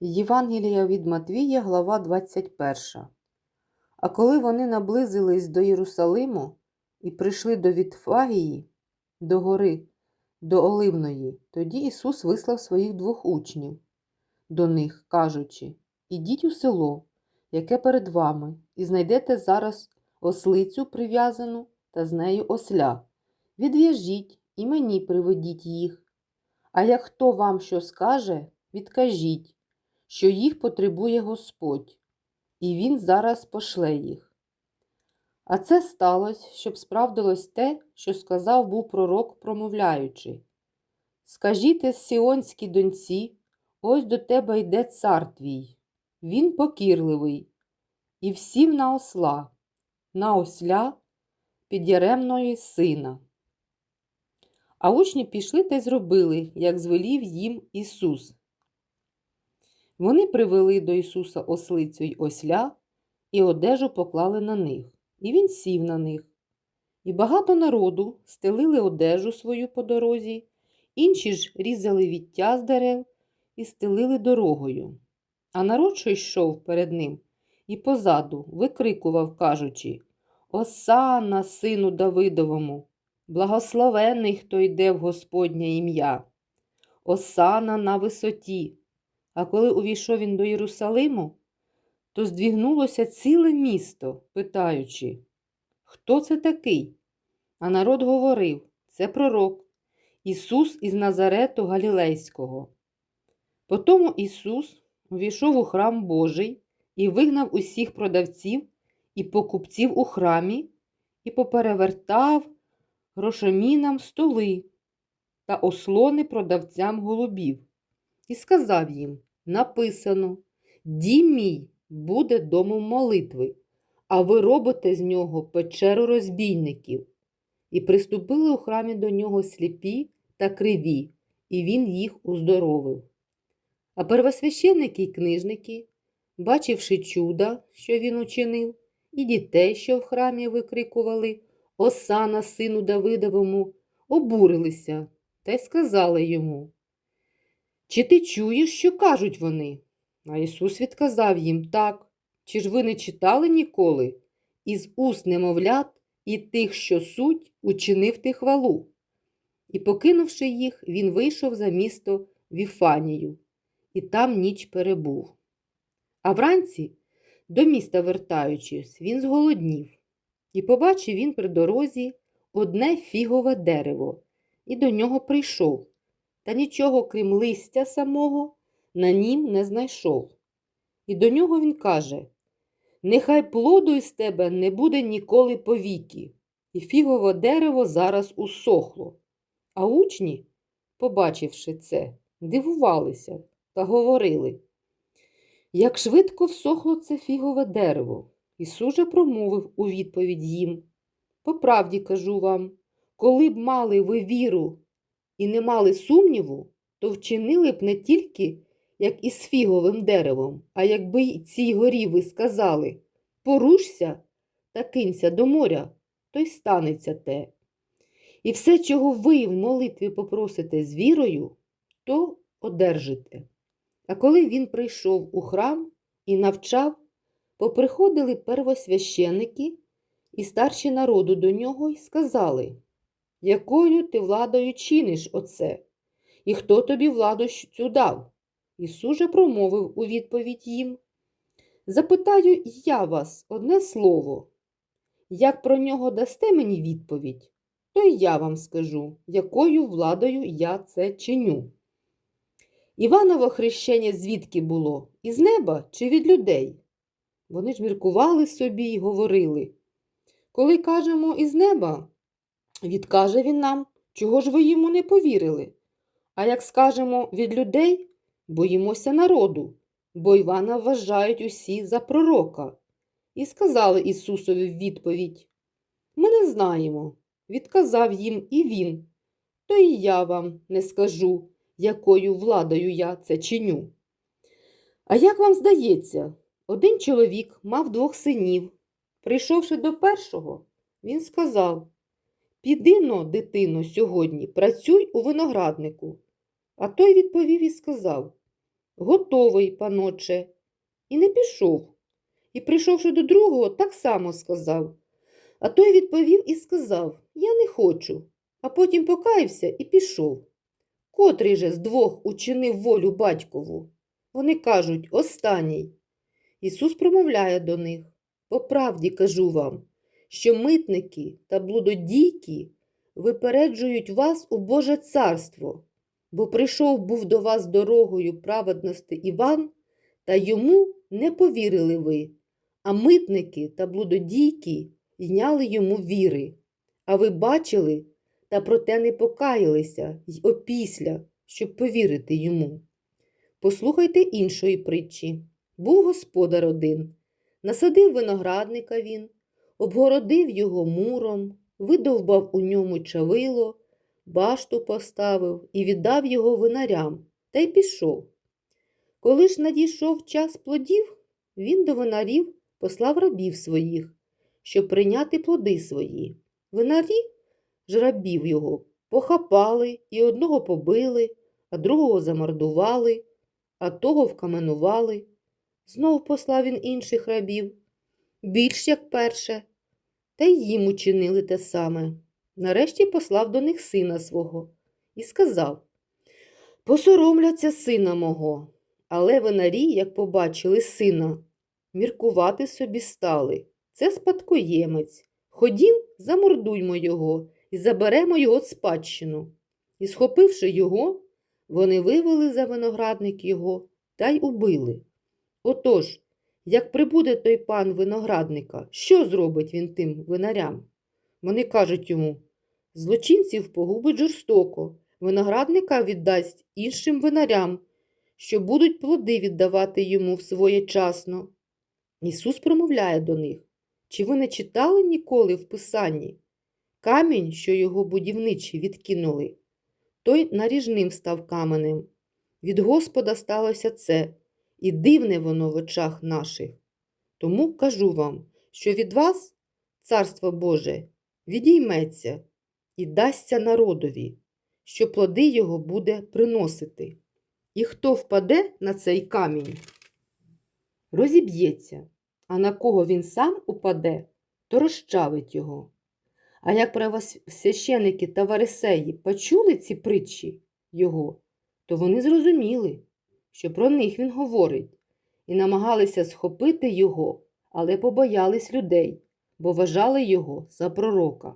Євангелія від Матвія, глава 21. А коли вони наблизились до Єрусалиму і прийшли до Вітфагії, до гори, до Оливної, тоді Ісус вислав своїх двох учнів до них, кажучи: Ідіть у село, яке перед вами, і знайдете зараз ослицю прив'язану та з нею осля. Відв'яжіть і мені приведіть їх. А як хто вам що скаже, відкажіть, що їх потребує Господь, і Він зараз пошле їх. А це сталося, щоб справдилось те, що сказав був пророк, промовляючи. Скажіте сіонській доньці, ось до тебе йде цар твій, він покірливий, і всів на осла, на осля підяремної сина. А учні пішли та й зробили, як звелів їм Ісус. Вони привели до Ісуса ослицю й осля і одежу поклали на них, і він сів на них. І багато народу стелили одежу свою по дорозі, інші ж різали віття з дерев і стелили дорогою. А народ, що йшов перед ним, і позаду викрикував, кажучи Осана, сину Давидовому, благословений, хто йде в Господнє ім'я, Осана на висоті. А коли увійшов він до Єрусалиму, то здвігнулося ціле місто, питаючи, хто це такий? А народ говорив це пророк, Ісус із Назарету Галілейського. Потому Ісус увійшов у храм Божий і вигнав усіх продавців і покупців у храмі, і поперевертав грошомінам столи та ослони продавцям голубів, і сказав їм написано: Дім мій буде домом молитви, а ви робите з нього печеру розбійників. І приступили у храмі до нього сліпі та криві, і він їх уздоровив. А первосвященники й книжники, бачивши чуда, що він учинив, і дітей, що в храмі викрикували Осана, сину Давидовому, обурилися та й сказали йому чи ти чуєш, що кажуть вони? А Ісус відказав їм так. Чи ж ви не читали ніколи? Із уст немовлят і тих, що суть, учинив ти хвалу. І, покинувши їх, він вийшов за місто Віфанію, і там ніч перебув. А вранці, до міста вертаючись, він зголоднів, і побачив він при дорозі одне фігове дерево, і до нього прийшов та нічого, крім листя самого, на нім не знайшов. І до нього він каже Нехай плоду із тебе не буде ніколи повіки, і фігове дерево зараз усохло. А учні, побачивши це, дивувалися та говорили. Як швидко всохло це фігове дерево, Ісус же промовив у відповідь їм. По правді кажу вам, коли б мали ви віру і не мали сумніву, то вчинили б не тільки як із фіговим деревом, а якби й цій горі ви сказали порушся та кинься до моря, то й станеться те. І все, чого ви в молитві попросите з вірою, то одержите. А коли він прийшов у храм і навчав, поприходили первосвященики і старші народу до нього й сказали якою ти владою чиниш оце? І хто тобі владу цю дав? Ісус же промовив у відповідь їм. Запитаю я вас одне слово. Як про нього дасте мені відповідь, то й я вам скажу, якою владою я це чиню. Іваново хрещення звідки було? Із неба чи від людей? Вони ж міркували собі й говорили. Коли кажемо із неба, Відкаже він нам, чого ж ви йому не повірили? А як скажемо від людей, боїмося народу, бо Івана вважають усі за пророка. І сказали Ісусові в відповідь Ми не знаємо. Відказав їм і він. То і я вам не скажу, якою владою я це чиню. А як вам здається, один чоловік мав двох синів. Прийшовши до першого, він сказав Піди но, дитино, сьогодні, працюй у винограднику. А той відповів і сказав Готовий, паноче. І не пішов. І, прийшовши до другого, так само сказав. А той відповів і сказав Я не хочу, а потім покаявся і пішов. Котрий же з двох учинив волю батькову? Вони кажуть останній. Ісус промовляє до них По правді кажу вам, що митники та блудодійки випереджують вас у Боже царство, бо прийшов був до вас дорогою праведності Іван, та йому не повірили ви, а митники та блудодійки зняли йому віри. А ви бачили, та проте не покаялися й опісля, щоб повірити йому. Послухайте іншої притчі. Був господар один, насадив виноградника він, обгородив його муром, видовбав у ньому чавило, башту поставив і віддав його винарям, та й пішов. Коли ж надійшов час плодів, він до винарів послав рабів своїх, щоб прийняти плоди свої. Винарі ж рабів його похапали і одного побили, а другого замордували, а того вкаменували. Знов послав він інших рабів, більш як перше, та й їм учинили те саме. Нарешті послав до них сина свого і сказав Посоромляться сина мого. Але винарі, як побачили сина, міркувати собі стали. Це спадкоємець. Ходім, замордуймо його і заберемо його спадщину. І, схопивши його, вони вивели за виноградник його та й убили. Отож, як прибуде той пан виноградника, що зробить він тим винарям? Вони кажуть йому злочинців погубить жорстоко, виноградника віддасть іншим винарям, що будуть плоди віддавати йому своєчасно. Ісус промовляє до них чи ви не читали ніколи в Писанні? Камінь, що його будівничі відкинули, той наріжним став каменем. Від Господа сталося це, і дивне воно в очах наших. Тому кажу вам, що від вас, Царство Боже, відійметься і дасться народові, що плоди його буде приносити. І хто впаде на цей камінь, розіб'ється, а на кого він сам упаде, то розчавить його. А як правосвященики та варисеї почули ці притчі його, то вони зрозуміли, що про них він говорить, і намагалися схопити його, але побоялись людей, бо вважали його за пророка.